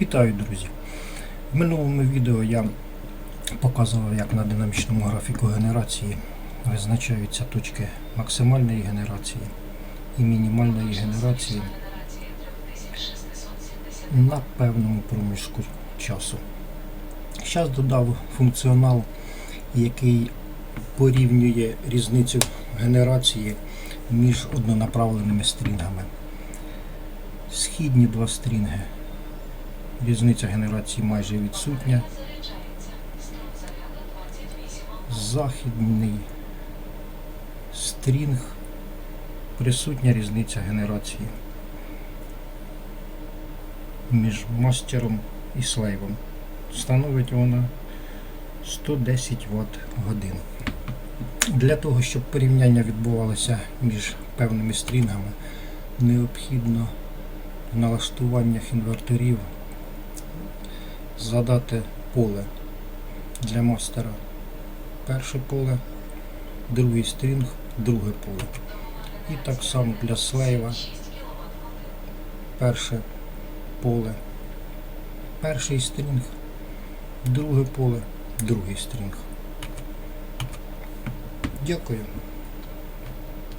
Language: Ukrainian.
Вітаю, друзі! В минулому відео я показував, як на динамічному графіку генерації визначаються точки максимальної генерації і мінімальної генерації на певному проміжку часу. Зараз додав функціонал, який порівнює різницю генерації між однонаправленими стрінгами. Східні два стрінги. Різниця генерації майже відсутня. Західний стрінг. Присутня різниця генерації між мастером і слейвом. Становить вона 110 Вт годин. Для того, щоб порівняння відбувалося між певними стрінгами, необхідно в налаштуваннях інверторів задати поле для мастера. Перше поле, другий стрінг, друге поле. І так само для слейва. Перше поле, перший стрінг, друге поле, другий стрінг. Дякую.